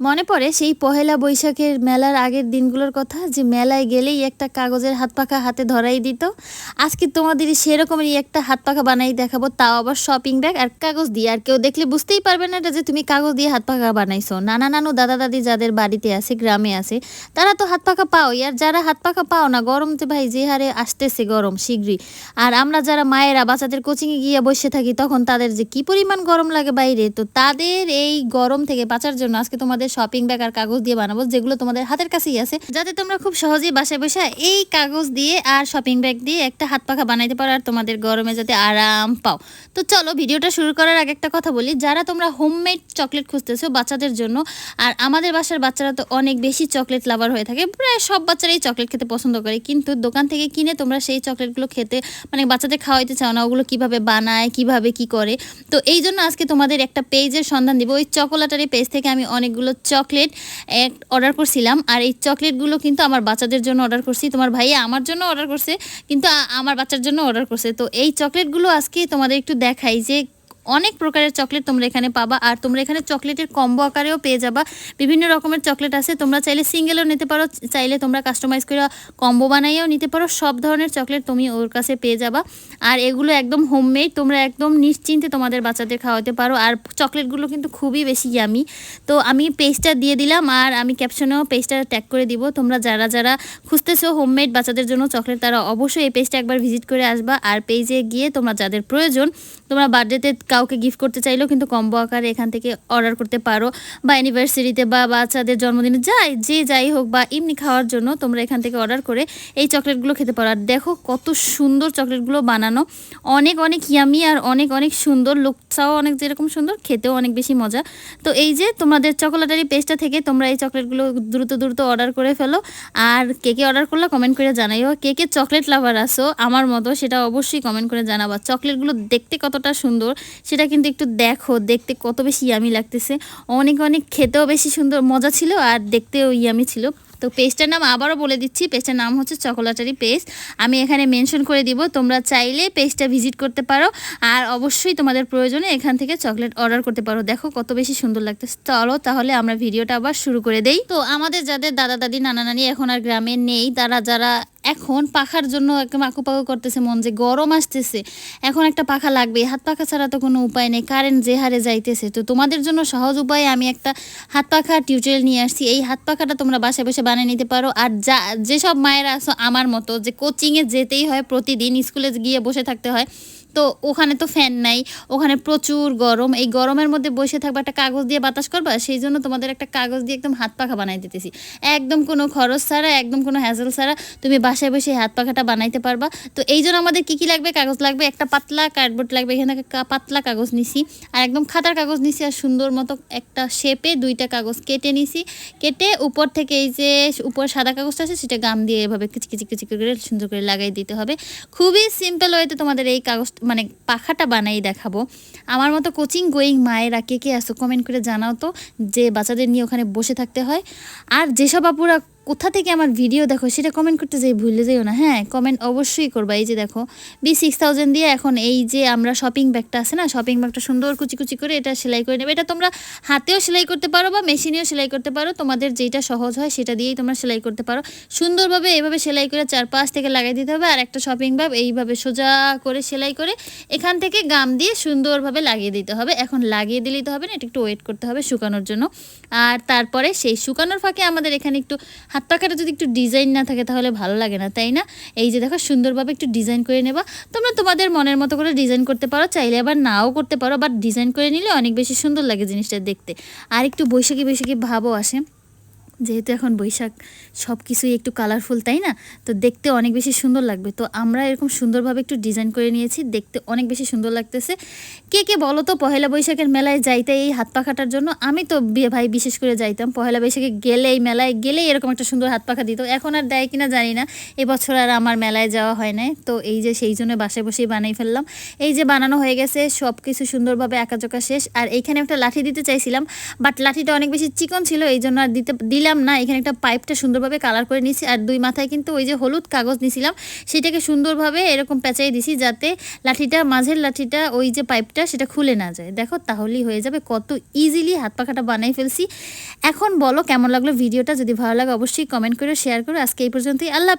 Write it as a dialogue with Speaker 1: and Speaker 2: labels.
Speaker 1: মনে পড়ে সেই পহেলা বৈশাখের মেলার আগের দিনগুলোর কথা যে মেলায় গেলেই একটা কাগজের হাত পাখা হাতে ধরাই দিত। আজকে তোমাদের সেরকমই একটা হাত পাখা বানাই দেখাবো, তাও আবার শপিং ব্যাগ আর কাগজ দিয়ে। আর কেউ দেখলে বুঝতেই পারবে না এটা যে তুমি কাগজ দিয়ে হাত পাখা বানাইছো। নানা নানু দাদা দাদি যাদের বাড়িতে আছে, গ্রামে আছে, তারা তো হাত পাখা পাও আর যারা হাত পাখা পাও না, গরম তো ভাই যে হারে আসতেছে গরম, শীঘ্রই। আর আমরা যারা মায়েরা বাচ্চাদের কোচিংয়ে গিয়ে বসে থাকি, তখন তাদের যে কি পরিমাণ গরম লাগে বাইরে, তো তাদের এই গরম থেকে বাঁচার জন্য আজকে তোমাদের শপিং ব্যাগ আর কাগজ দিয়ে বানাবো, যেগুলো তোমাদের হাতের কাছেই আছে। যাতে তোমরা খুব সহজেই বাসায় বসে এই কাগজ দিয়ে আর শপিং ব্যাগ দিয়ে একটা হাত পাখা বানাইতে পারো আর তোমাদের গরমে যাতে আরাম পাও। তো চলো, ভিডিওটা শুরু করার আগে একটা কথা বলি। যারা তোমরা হোমমেড চকলেট খুঁজতেছো বাচ্চাদের জন্য, আর আমাদের বাসার বাচ্চারা তো অনেক বেশি চকলেট লাভার হয়ে থাকে, প্রায় সব বাচ্চারাই চকলেট খেতে পছন্দ করে। কিন্তু দোকান থেকে কিনে তোমরা সেই চকলেটগুলো খেতে মানে বাচ্চাদের খাওয়াইতে চাও না, ওগুলো কীভাবে বানায়, কীভাবে কি করে? তো এই জন্য আজকে তোমাদের একটা পেজের সন্ধান দিব। ওই চকোলেটারি পেজ থেকে আমি অনেকগুলো চকলেট, এক অর্ডার করছিলাম। আর এই চকলেটগুলো কিন্তু আমার বাচ্চাদের জন্য অর্ডার করছি। তোমার ভাইয়া আমার জন্য অর্ডার করছে, কিন্তু আমার বাচ্চার জন্য অর্ডার করছে। তো এই চকলেটগুলো আজকে তোমাদের একটু দেখাই যে অনেক প্রকারের চকলেট তোমরা এখানে পাবা, আর তোমরা এখানে চকলেটের কম্বো আকারেও পেয়ে যাবা। বিভিন্ন রকমের চকলেট আছে, তোমরা চাইলে সিঙ্গেলও নিতে পারো, চাইলে তোমরা কাস্টমাইজ করে কম্বো বানাইয়েও নিতে পারো, সব ধরনের চকলেট তুমি ওর কাছে পেয়ে যাবা। আর এগুলো একদম হোমমেড তোমরা একদম নিশ্চিন্তে তোমাদের বাচ্চাদের খাওয়াতে পারো, আর চকলেটগুলো কিন্তু খুবই বেশি ইয়ামি তো আমি পেজটা দিয়ে দিলাম, আর আমি ক্যাপশনেও পেজটা ট্যাগ করে দিব। তোমরা যারা যারা খুঁজতেছো হোমমেড বাচ্চাদের জন্য চকলেট, তারা অবশ্যই এই পেজটা একবার ভিজিট করে আসবা, আর পেজে গিয়ে তোমরা যাদের প্রয়োজন, তোমরা বার্থডেতে কাউকে গিফট করতে চাইলেও কিন্তু কম্বো আকারে এখান থেকে অর্ডার করতে পারো। বা অ্যানিভার্সারিতে বা বাচ্চাদের জন্মদিনে যাই, যে যাই হোক বা এমনি খাওয়ার জন্য তোমরা এখান থেকে অর্ডার করে এই চকলেটগুলো খেতে পারো। আর দেখো কত সুন্দর চকলেটগুলো বানানো। অনেক অনেক ইয়ামি আর অনেক অনেক সুন্দর। লুকসাও অনেক যেরকম সুন্দর, খেতেও অনেক বেশি মজা। তো এই যে তোমাদের চকোলেটারি পেজটা থেকে তোমরা এই চকলেটগুলো দ্রুত দ্রুত অর্ডার করে ফেলো। আর কে কে অর্ডার করলে কমেন্ট করে জানাইও। কে কে চকলেট লাভার আসো আমার মতো সেটা অবশ্যই কমেন্ট করে জানাবা। চকলেটগুলো দেখতে কতটা সুন্দর সেটা কিন্তু একটু দেখো, দেখতে কত বেশি ইয়ামি লাগতেছে। অনেক অনেক খেতেও বেশি সুন্দর, মজা ছিল আর দেখতেও ইয়ামি ছিল। তো পেজটার নাম আবারও বলে দিচ্ছি পেজটার নাম হচ্ছে চকোলেটারি পেজ আমি এখানে মেনশন করে দিব, তোমরা চাইলে পেজটা ভিজিট করতে পারো, আর অবশ্যই তোমাদের প্রয়োজনে এখান থেকে চকলেট অর্ডার করতে পারো। দেখো কত বেশি সুন্দর লাগতেছে। চলো তাহলে আমরা ভিডিওটা আবার শুরু করে দেই। তো আমাদের যাদের দাদা, দাদি, নানা, নানি এখন আর গ্রামে নেই, তারা যারা এখন পাখার জন্য একদম আঁকুপাকু করতেছে, মন যে গরম আসতেছে, এখন একটা পাখা লাগবে। হাত পাখা ছাড়া তো কোনো উপায় নেই কারেন্ট যে হারে যাইতেছে। তো তোমাদের জন্য সহজ উপায়ে আমি একটা হাত পাখা টিউটোরিয়াল নিয়ে আসছি। এই হাত পাখাটা তোমরা বাসায় বসে বানিয়ে নিতে পারো। আর যা, যেসব মায়েরা আছো, আমার মতো যে কোচিংয়ে যেতেই হয় প্রতিদিন, স্কুলে গিয়ে বসে থাকতে হয় তো ওখানে তো ফ্যান নাই। ওখানে প্রচুর গরম। এই গরমের মধ্যে বসে থাকবা, একটা কাগজ দিয়ে বাতাস করবা, সেই জন্য তোমাদের একটা কাগজ দিয়ে একদম হাত পাখা বানাই দিতেছি। একদম কোনো খরচ ছাড়া, একদম কোনো হ্যাজেল ছাড়া তুমি বাসায় বসে হাত পাখাটা বানাইতে পারবা। তো এই জন্য আমাদের কী কী লাগবে? কাগজ লাগবে, একটা পাতলা কার্ডবোর্ড লাগবে, এখানে পাতলা কাগজ নিছি। আর একদম খাতার কাগজ নিছি আর সুন্দর মতো একটা শেপে দুইটা কাগজ কেটে নিছি। কেটে উপর থেকে এই যে উপর সাদা কাগজটা আছে, সেটা গাম দিয়ে এভাবে কিচি কিচি কিচি করে সুন্দর করে লাগাই দিতে হবে। খুবই সিম্পল ওয়েতে তোমাদের এই কাগজ মানে পাখাটা বানাই দেখাবো। আমার মতো কোচিং গোয়িং মায়েরা কে কে আসো কমেন্ট করে জানাও তো যে বাচ্চাদের নিয়ে ওখানে বসে থাকতে হয়। আর যেসব আপুরা কোথা থেকে আমার ভিডিও দেখো, সেটা কমেন্ট করতে যাই, ভুলে যাইও না। হ্যাঁ কমেন্ট অবশ্যই করবা। এই যে দেখো বি সিক্স থাউজেন্ড দিয়ে এখন এই যে আমরা শপিং ব্যাগটা আছে না শপিং ব্যাগটা সুন্দর কুচি কুচি করে এটা সেলাই করে নেবে। এটা তোমরা হাতেও সেলাই করতে পারো বা মেশিনেও সেলাই করতে পারো। তোমাদের যেটা সহজ হয় সেটা দিয়েই তোমরা সেলাই করতে পারো। সুন্দরভাবে এভাবে সেলাই করে চার পাঁচ থেকে লাগাই দিতে হবে। আর একটা শপিং ব্যাগ এইভাবে সোজা করে সেলাই করে এখান থেকে গাম দিয়ে সুন্দরভাবে লাগিয়ে দিতে হবে। এখন লাগিয়ে দিলেই তো হবে না, এটা একটু ওয়েট করতে হবে শুকানোর জন্য। আর তারপরে সেই শুকানোর ফাঁকে আমাদের এখানে একটু হাত পাখাটা যদি একটু ডিজাইন না থাকে তাহলে ভালো লাগে না, তাই না? এই যে দেখো, সুন্দরভাবে একটু ডিজাইন করে নেবা। তোমরা তোমাদের মনের মতো করে ডিজাইন করতে পারো, চাইলে আবার নাও করতে পারো বাট ডিজাইন করে নিলে অনেক বেশি সুন্দর লাগে জিনিসটা দেখতে। আর একটু বৈশাখী বৈশাখী ভাবও আসে। যেহেতু এখন বৈশাখ সব কিছুই একটু কালারফুল তাই না? তো দেখতে অনেক বেশি সুন্দর লাগবে। তো আমরা এরকম সুন্দরভাবে একটু ডিজাইন করে নিয়েছি, দেখতে অনেক বেশি সুন্দর লাগতেছে। কে কে বলো তো, পহেলা বৈশাখের মেলায় যাইতে এই হাত পাখাটার জন্য? আমি তো ভাই বিশেষ করে যাইতাম, পহেলা বৈশাখে গেলেই মেলায় গেলেই এরকম একটা সুন্দর হাত পাখা দিত। এখন আর দেয় কিনা জানি না, এবছর আর আমার মেলায় যাওয়া হয় নাই। তো এই যে সেই জন্য বাসায় বসেই বানাই ফেললাম। এই যে বানানো হয়ে গেছে সব কিছু সুন্দরভাবে আঁকাচোকা শেষ। আর এইখানে একটা লাঠি দিতে চাইছিলাম, বাট লাঠিটা অনেক বেশি চিকন ছিল এই জন্য আর দিতে, দিলাম দিলাম না, এখানে একটা পাইপটা সুন্দরভাবে কালার করে নিছি আর দুই মাথায় কিন্তু ওই যে হলুদ কাগজ নিছিলাম, সেটাকে সুন্দরভাবে এরকম পেঁচাই দিছি যাতে লাঠিটা, মাঝের লাঠিটা, ওই যে পাইপটা, সেটা খুলে না যায়। দেখো, তাহলেই হয়ে যাবে। কত ইজিলি হাত পাখাটা বানাই ফেলছি। এখন বলো কেমন লাগল ভিডিওটা? যদি ভালো লাগে, অবশ্যই কমেন্ট করে শেয়ার করো। আজকে এই পর্যন্তই। আল্লাহ।